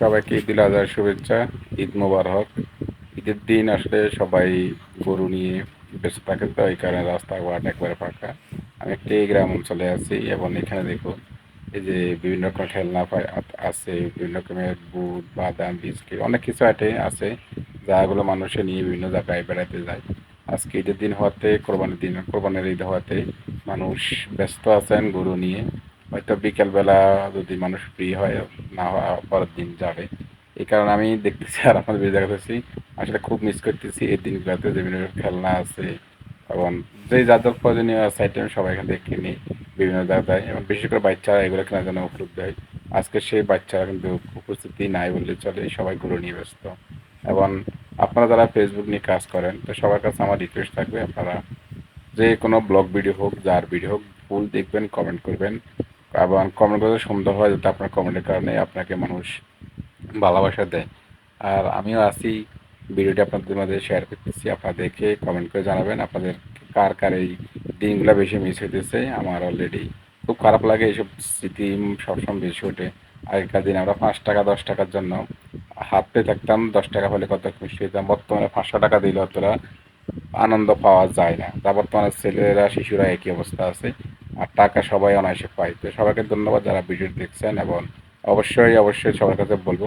সবাইকে ঈদ আজহার শুভেচ্ছা, ঈদ মোবারক। ঈদের দিন আসলে সবাই গরু নিয়ে ব্যস্ত থাকে তো, এই কারণে রাস্তাঘাট একবারে ফাঁকা। আমি একটি গ্রাম অঞ্চলে আছি এবং এখানে দেখুন, এই যে বিভিন্ন রকম খেলনা আছে, বিভিন্ন রকমের বুট, বাদাম, বিস্কিট, অনেক কিছু আইটে আছে, যাগুলো মানুষে নিয়ে বিভিন্ন জায়গায় বেড়াতে যায়। আজকে ঈদের দিন হওয়াতে, কোরবানির দিন, কোরবানির ঈদ হওয়াতে মানুষ ব্যস্ত আছেন গরু নিয়ে। হয়তো বিকেলবেলা যদি মানুষ ফ্রি হয়, না পরের দিন যাবে। এই কারণে আমি দেখতেছি আর আপনাদের ভিডিও দেখাতেছি। আসলে খুব মিস করতেছি এই দিনগুলোতে, যে বিভিন্ন খেলনা আছে, এবং যে যাদের প্রয়োজনীয় আছে আইটেম সবাই এখান থেকে কিনি, বিভিন্ন জায়গায় এবং বিশেষ করে বাচ্চারা এগুলো কেনার জন্য উপলব্ধ হয়। আজকে সেই বাচ্চারা কিন্তু উপস্থিতি নাই বললে চলে, সবাই গুলো নিয়ে ব্যস্ত। এবং আপনারা যারা ফেসবুক নিয়ে কাজ করেন, তো সবার কাছে আমার রিকোয়েস্ট থাকবে, আপনারা যে কোনো ব্লগ ভিডিও হোক, যার ভিডিও হোক ফুল দেখবেন কমেন্ট করবেন। এবং কমেন্ট করতে সুন্দর হয় যাতে আপনার কমেন্টের কারণে আপনাকে মানুষ ভালোবাসা দেয়। আর আমিও আছি, ভিডিওটি আপনাদের মাঝে শেয়ার করতেছি। আপনারা দেখে কমেন্ট করে জানাবেন আপনাদের কার কার এই দিনগুলো বেশি মিস হইতেছে। আমার অলরেডি খুব খারাপ লাগে এইসব স্মৃতি সবসময় বেশি ওঠে। আগেকার দিনে আমরা পাঁচ টাকা, দশ টাকার জন্য হাতে থাকতাম। দশ টাকা হলে কত খুশি হতাম বর্তমানে পাঁচশো টাকা দিলে অতটা আনন্দ পাওয়া যায় না। তা বর্তমানে ছেলেরা, শিশুরা একই অবস্থা আছে। আর টাকা সবাই অনায়াসে পায়। তো সবাইকে ধন্যবাদ যারা ভিডিও দেখছেন এবং অবশ্যই অবশ্যই সবার কাছে বলব,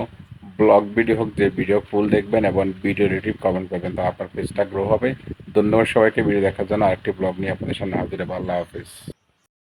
ব্লগ ভিডিও হোক, যে ভিডিও ফুল দেখবেন এবং ভিডিও রিটিভ কমেন্ট করবেন, তো আপনার পেজটা গ্রো হবে। ধন্যবাদ সবাইকে, ভিডিও দেখার জন্য আরেকটি ব্লগ নিয়ে আপনাদের সামনে হাজির। আল্লাহ হাফিজ।